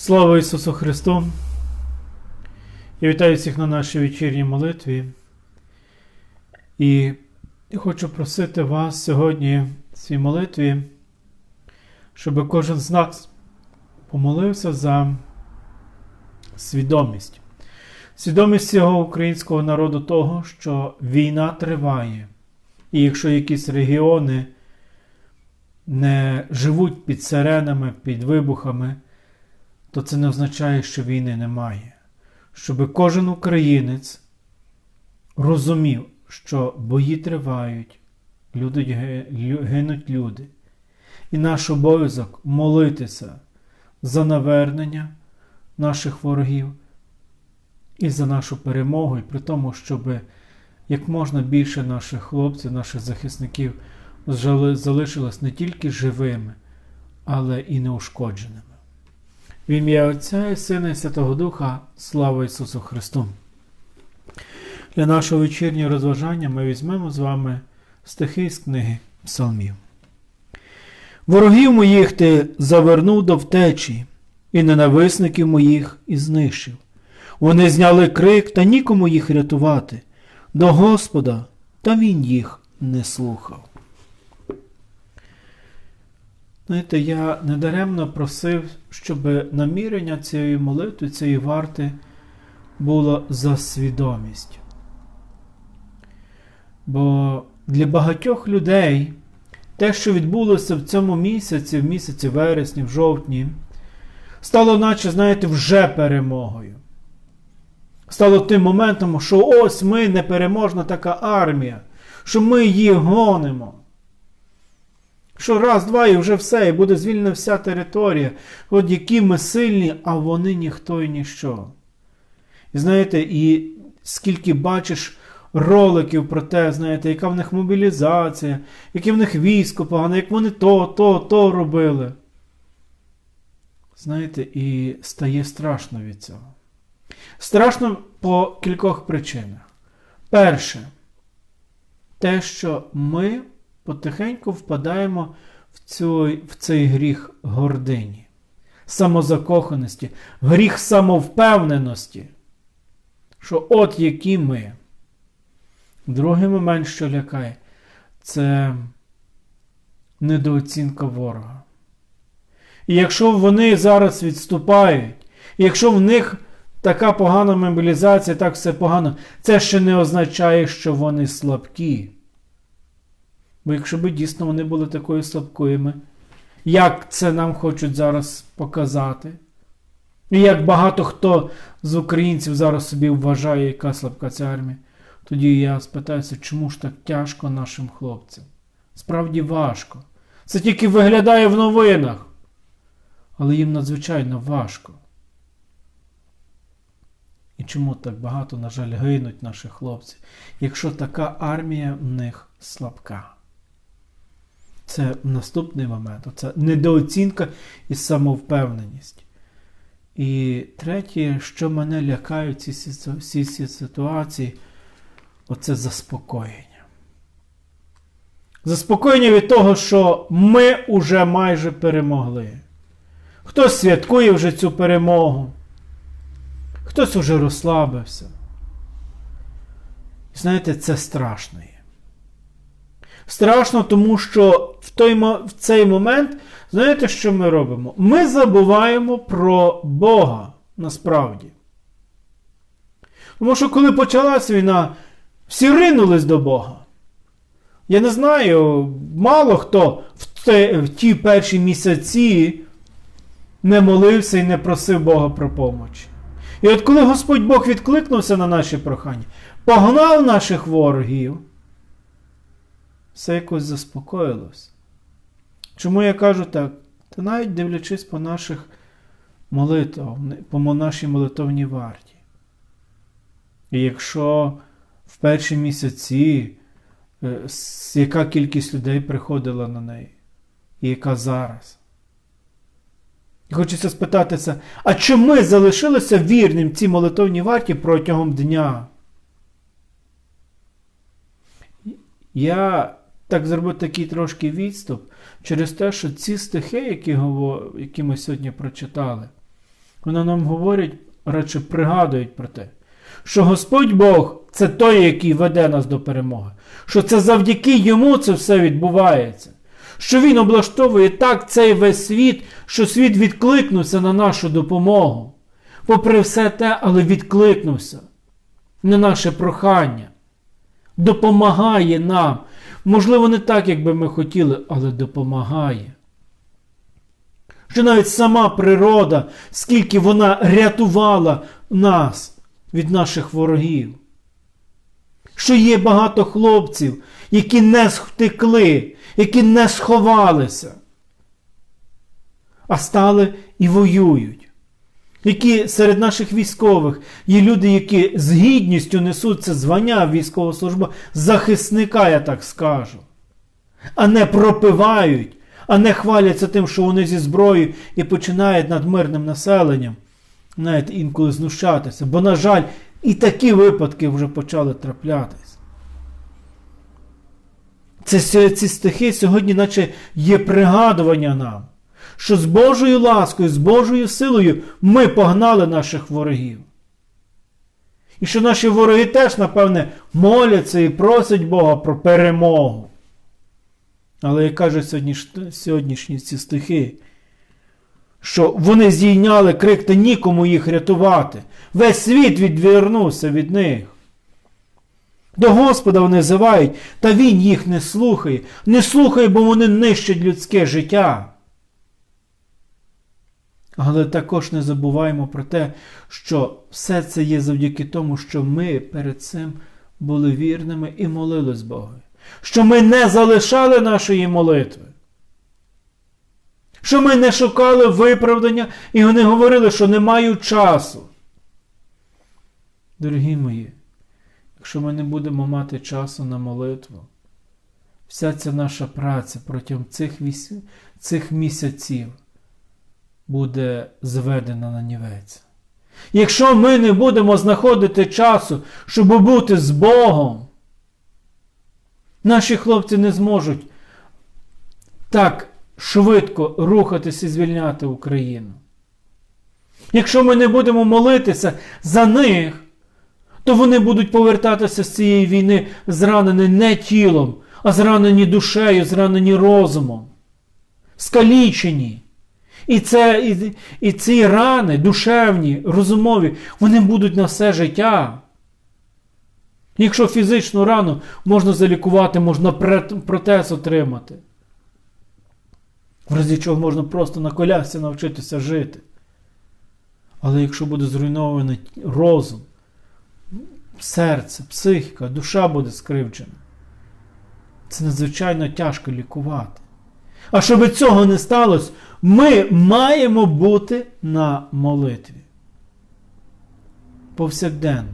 Слава Ісусу Христу! Я вітаю всіх на нашій вечірній молитві. І хочу просити вас сьогодні в цій молитві, щоб кожен з нас помолився за свідомість. Свідомість цього українського народу того, що війна триває. І якщо якісь регіони не живуть під сиренами, під вибухами, то це не означає, що війни немає. Щоб кожен українець розумів, що бої тривають, люди, гинуть люди. І наш обов'язок молитися за навернення наших ворогів і за нашу перемогу, і при тому, щоб як можна більше наших хлопців, наших захисників залишилось не тільки живими, але і неушкодженими. В ім'я Отця і Сина і Святого Духа, слава Ісусу Христу! Для нашого вечірнього розважання ми візьмемо з вами стихи з книги Псалмів. Ворогів моїх ти завернув до втечі, і ненависників моїх і знищив. Вони зняли крик, та нікому їх рятувати, до Господа, та він їх не слухав. Знаєте, я недаремно просив, щоб намірення цієї молитви, цієї варти було за свідомість. Бо для багатьох людей те, що відбулося в цьому місяці, в місяці вересні, в жовтні, стало, наче, знаєте, вже перемогою. Стало тим моментом, що ось ми непереможна така армія, що ми її гонимо. Що раз, два і вже все, і буде звільнена вся територія. От які ми сильні, а вони ніхто і ніщо. І знаєте, і скільки бачиш роликів про те, знаєте, яка в них мобілізація, яке в них військо погане, як вони то, то, то робили. Знаєте, і стає страшно від цього. Страшно по кількох причинах. Перше, те, що ми потихеньку впадаємо в, цю, в цей гріх гордині, самозакоханості, гріх самовпевненості, що от які ми. Другий момент, що лякає, це недооцінка ворога. І якщо вони зараз відступають, і якщо в них така погана мобілізація, так все погано, це ще не означає, що вони слабкі. Бо якщо б дійсно вони були такою слабкими, як це нам хочуть зараз показати? І як багато хто з українців зараз собі вважає, яка слабка ця армія, тоді я спитаюся, чому ж так тяжко нашим хлопцям? Справді важко. Це тільки виглядає в новинах. Але їм надзвичайно важко. І чому так багато, на жаль, гинуть наші хлопці, якщо така армія в них слабка? Це наступний момент. Це недооцінка і самовпевненість. І третє, що мене лякають ці всі ці ситуації, оце заспокоєння. Заспокоєння від того, що ми уже майже перемогли. Хтось святкує вже цю перемогу, хтось уже розслабився. Знаєте, це страшно. Страшно, тому що в той, в цей момент, знаєте, що ми робимо? Ми забуваємо про Бога насправді. Тому що коли почалась війна, всі ринулись до Бога. Я не знаю, мало хто в, те, в ті перші місяці не молився і не просив Бога про помочь. І от коли Господь Бог відкликнувся на наші прохання, погнав наших ворогів все якось заспокоїлось. Чому я кажу так? Та навіть дивлячись по наших молитвах, по нашій молитовній варті. І якщо в перші місяці е, яка кількість людей приходила на неї, і яка зараз? І хочеться спитатися, а чи ми залишилися вірним цій молитовній варті протягом дня? Я так зробити такий трошки відступ через те, що ці стихи, які, які ми сьогодні прочитали, Вона нам говорить, радше пригадують про те, що Господь Бог це той, який веде нас до перемоги, що це завдяки йому це все відбувається. Що Він облаштовує так цей весь світ, що світ відкликнувся на нашу допомогу. Попри все те, але відкликнувся на наше прохання. Допомагає нам. Можливо, не так, як би ми хотіли, але допомагає. Що навіть сама природа, скільки вона рятувала нас від наших ворогів. Що є багато хлопців, які не втекли, які не сховалися, а стали і воюють. Які серед наших військових є люди, які з гідністю несуть це звання військового служба захисника, я так скажу, а не пропивають, а не хваляться тим, що вони зі зброєю і починають над мирним населенням навіть інколи знущатися. Бо, на жаль, і такі випадки вже почали траплятись. Це, ці стихи сьогодні, наче є пригадування нам, що з Божою ласкою, з Божою силою ми погнали наших ворогів. І що наші вороги теж, напевне, моляться і просять Бога про перемогу. Але як кажуть сьогодні, сьогоднішні ці стихи, що вони зійняли крик та нікому їх рятувати. Весь світ відвернувся від них. До Господа вони зивають, та Він їх не слухає. Не слухає, бо вони нищать людське життя. Але також не забуваємо про те, що все це є завдяки тому, що ми перед цим були вірними і молились Богу. Що ми не залишали нашої молитви. Що ми не шукали виправдання і вони говорили, що не мають часу. Дорогі мої, якщо ми не будемо мати часу на молитву, вся ця наша праця протягом цих, віс... цих місяців буде зведена на нівець. Якщо ми не будемо знаходити часу, щоб бути з Богом, наші хлопці не зможуть так швидко рухатись і звільняти Україну. Якщо ми не будемо молитися за них, то вони будуть повертатися з цієї війни зранені не тілом, а зранені душею, зранені розумом, скалічені. І це, і, і ці рани, душевні, розумові, вони будуть на все життя. Якщо фізичну рану можна залікувати, можна протез отримати. В разі чого можна просто на колясці навчитися жити. Але якщо буде зруйнований розум, серце, психіка, душа буде скривджена, це надзвичайно тяжко лікувати. А щоб цього не сталося, ми маємо бути на молитві. Повсякденно.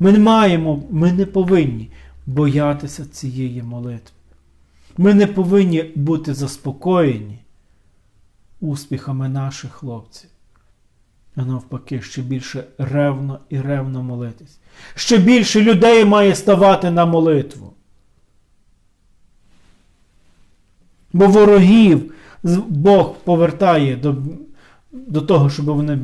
Ми не маємо, ми не повинні боятися цієї молитви. Ми не повинні бути заспокоєні успіхами наших хлопців. А навпаки, ще більше ревно і ревно молитись. Ще більше людей має ставати на молитву. Бо ворогів Бог повертає до до того, щоб вони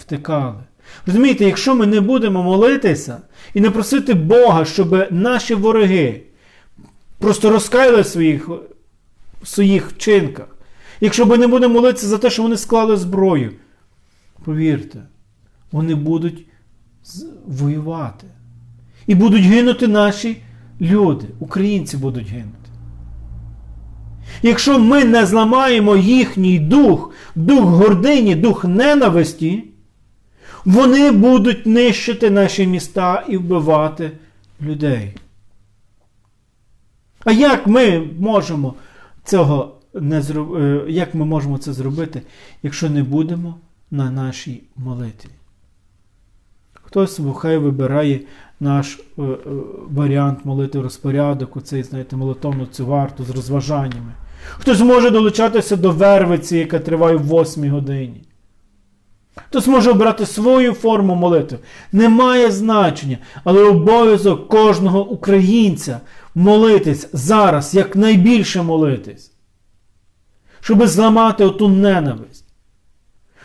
втикали. Розумієте, якщо ми не будемо молитися і не просити Бога, щоб наші вороги просто розкаяли в своїх, в своїх вчинках, якщо ми не будемо молитися за те, що вони склали зброю, повірте, вони будуть воювати. І будуть гинути наші люди, українці будуть гинути. Якщо ми не зламаємо їхній дух, дух гордині, дух ненависті, вони будуть нищити наші міста і вбивати людей. А як ми можемо цього не зроб... Е, як ми можемо це зробити, якщо не будемо на нашій молитві? Хтось хай вибирає наш е, е, варіант молитви розпорядок, оцей, знаєте, молитовну цю варту з розважаннями. Хтось може долучатися до вервиці, яка триває в 8 годині. Хтось може обрати свою форму молитви. Немає значення, але обов'язок кожного українця молитись зараз, якнайбільше молитись, щоб зламати оту ненависть.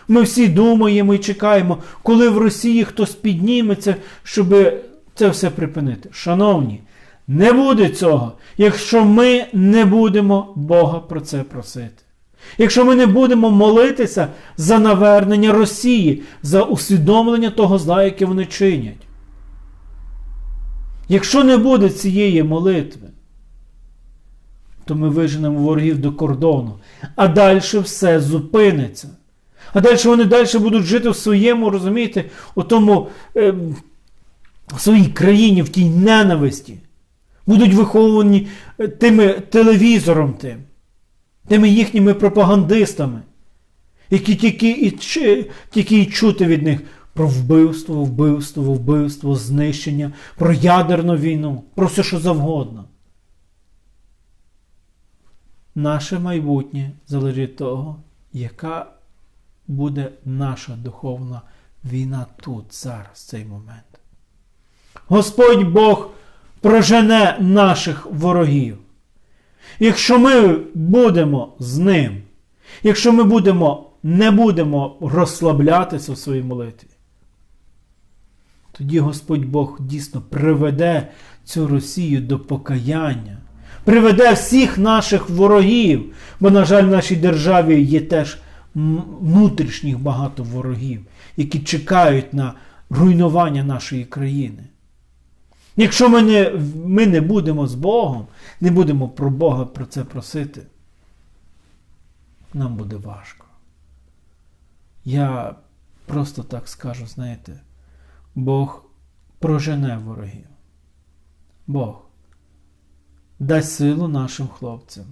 Ми всі думаємо і чекаємо, коли в Росії хтось підніметься, щоб це все припинити. Шановні, не буде цього, якщо ми не будемо Бога про це просити. Якщо ми не будемо молитися за навернення Росії, за усвідомлення того зла, яке вони чинять. Якщо не буде цієї молитви, то ми виженемо ворогів до кордону, а далі все зупиниться. А далі вони далі будуть жити в своєму, розумієте, у тому, е, в своїй країні, в тій ненависті. Будуть виховані е, тими телевізором тим, тими їхніми пропагандистами, які тільки і, тільки і чути від них про вбивство, вбивство, вбивство, знищення, про ядерну війну, про все, що завгодно. Наше майбутнє залежить від того, яка буде наша духовна війна тут, зараз, в цей момент. Господь Бог прожене наших ворогів. Якщо ми будемо з ним, якщо ми будемо, не будемо розслаблятися в своїй молитві, тоді Господь Бог дійсно приведе цю Росію до покаяння, приведе всіх наших ворогів, бо, на жаль, в нашій державі є теж внутрішніх багато ворогів, які чекають на руйнування нашої країни. Якщо ми не, ми не будемо з Богом, не будемо про Бога про це просити, нам буде важко. Я просто так скажу, знаєте, Бог прожене ворогів. Бог дасть силу нашим хлопцям,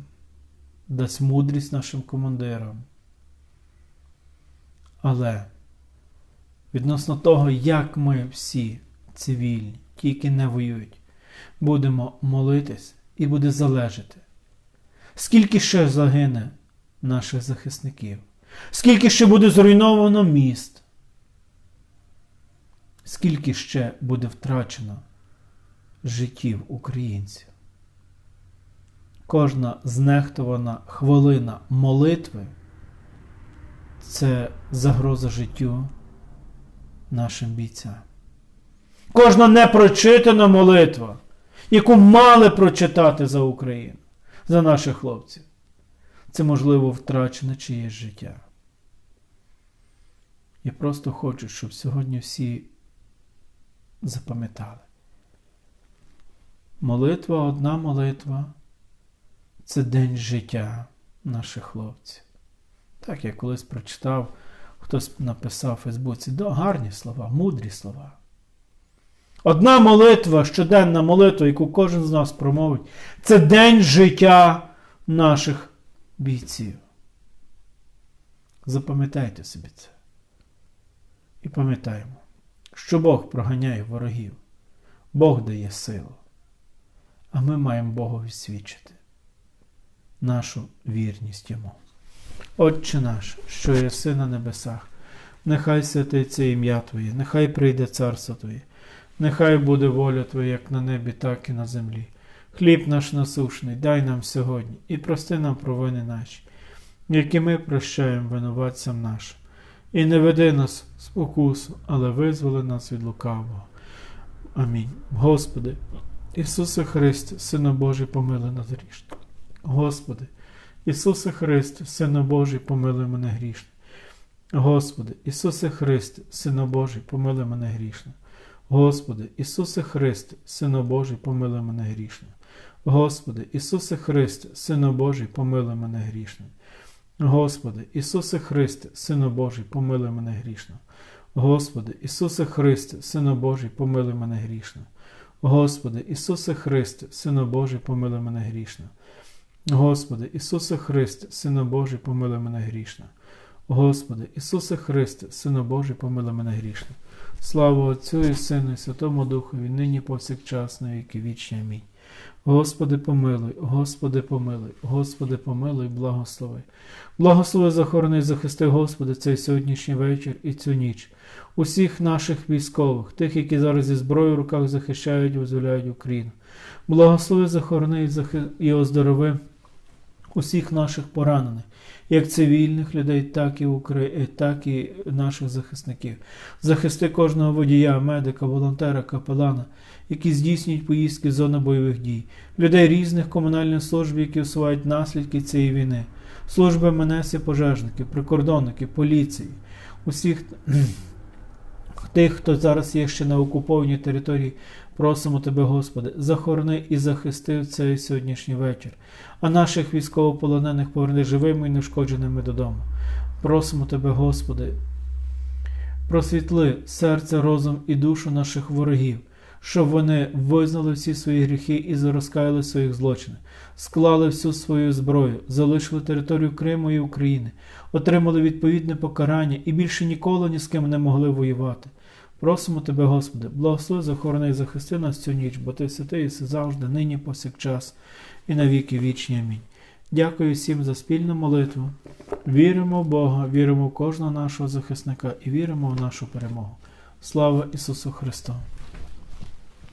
дасть мудрість нашим командирам. Але відносно того, як ми всі цивільні, ті, які не воюють, будемо молитись і буде залежати, скільки ще загине наших захисників, скільки ще буде зруйновано міст, скільки ще буде втрачено життів українців. Кожна знехтована хвилина молитви це загроза життю нашим бійцям. Кожна непрочитана молитва, яку мали прочитати за Україну, за наших хлопців, це можливо втрачене чиєсь життя. Я просто хочу, щоб сьогодні всі запам'ятали. Молитва, одна молитва це день життя наших хлопців. Так, я колись прочитав, хтось написав у Фейсбуці, да, гарні слова, мудрі слова. Одна молитва, щоденна молитва, яку кожен з нас промовить, це день життя наших бійців. Запам'ятайте собі це. І пам'ятаємо, що Бог проганяє ворогів, Бог дає силу, а ми маємо Богові свідчити нашу вірність Йому. Отче наш, що єси на небесах, нехай святиться ім'я Твоє, нехай прийде царство Твоє, нехай буде воля Твоя, як на небі, так і на землі. Хліб наш насушний, дай нам сьогодні і прости нам провини наші, які ми прощаємо винуватцям нашим. І не веди нас в спокусу, але визволи нас від лукавого. Амінь. Господи, Ісусе Христе, Сина Божий, помили нас грішно. Господи, Ісусе Христе, Сина Божий, помилуй мене грішно. Господи, Ісусе Христе, Сина Божий, помилуй мене грішно. Господи, Ісусе Христе, Сина Божий, помилуй мене грішно. Господи, Ісусе Христе, Сина Божий, помилуй мене грішно. Господи, Ісусе Христе, Сина Божий, помилуй мене грішно. Господи, Ісусе Христе, Сина Божий, помилуй мене грішно. Господи, Ісусе Христе, Сина Божий, помилуй мене грішно. Господи, Ісусе Христе, Сина Божий, помилуй мене грішно. Господи, Ісусе Христе, Сина Божий, помилуй мене грішно. Слава Отцю і Сину, і Святому Духові, нині повсякчас, на віки вічні. Амінь. Господи, помилуй, Господи, помилуй, Господи, помилуй, благослови. Благослови, захорони, захисти, Господи, цей сьогоднішній вечір і цю ніч. Усіх наших військових, тих, які зараз зі зброєю в руках захищають і визволяють Україну. Благослови, захорони і оздорови усіх наших поранених, як цивільних людей, так і, Украї... так і наших захисників. Захисти кожного водія, медика, волонтера, капелана, які здійснюють поїздки в зону бойових дій, людей різних комунальних служб, які усувають наслідки цієї війни, служби МНС і пожежників, прикордонників, поліції, усіх тих, хто зараз є ще на окупованій території, просимо Тебе, Господи, захорони і захисти цей сьогоднішній вечір, а наших військовополонених поверни живими і нешкодженими додому. Просимо Тебе, Господи, просвітли серце, розум і душу наших ворогів, щоб вони визнали всі свої гріхи і розкаяли своїх злочинів, склали всю свою зброю, залишили територію Криму і України, отримали відповідне покарання і більше ніколи ні з ким не могли воювати. Просимо Тебе, Господи, благослови, захорони і захисти нас цю ніч, бо Ти святий єси завжди, нині повсякчас і на віки вічні. Амінь. Дякую всім за спільну молитву. Віримо в Бога, віримо в кожного нашого захисника і віримо в нашу перемогу. Слава Ісусу Христу!